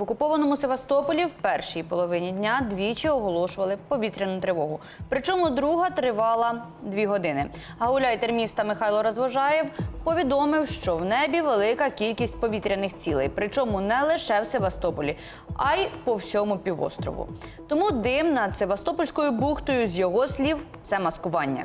В окупованому Севастополі в першій половині дня двічі оголошували повітряну тривогу. Причому друга тривала дві години. Гауляйтер міста Михайло Розвожаєв повідомив, що в небі велика кількість повітряних цілей, причому не лише в Севастополі, а й по всьому півострову. Тому дим над Севастопольською бухтою, з його слів, це маскування.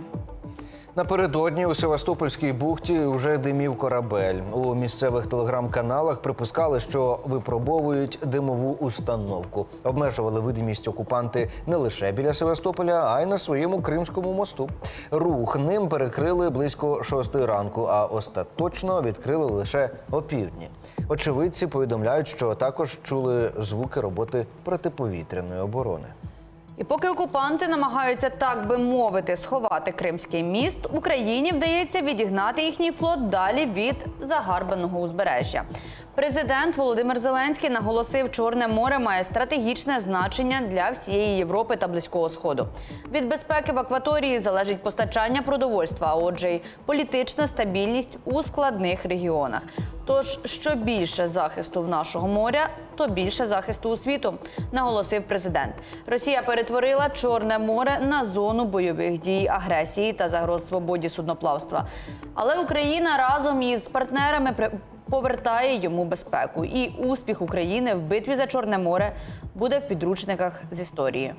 Напередодні у Севастопольській бухті вже димів корабель. У місцевих телеграм-каналах припускали, що випробовують димову установку. Обмежували видимість окупанти не лише біля Севастополя, а й на своєму кримському мосту. Рух ним перекрили близько шостої ранку, а остаточно відкрили лише опівдні. Очевидці повідомляють, що також чули звуки роботи протиповітряної оборони. І поки окупанти намагаються, так би мовити, сховати Кримський міст, Україні вдається відігнати їхній флот далі від загарбаного узбережжя. Президент Володимир Зеленський наголосив, Чорне море має стратегічне значення для всієї Європи та Близького Сходу. Від безпеки в акваторії залежить постачання продовольства, а отже, й політична стабільність у складних регіонах. Тож, що більше захисту в нашого моря, то більше захисту у світу, наголосив президент. Росія перетворила Чорне море на зону бойових дій, агресії та загроз свободі судноплавства. Але Україна разом із партнерами повертає йому безпеку. І успіх України в битві за Чорне море буде в підручниках з історії.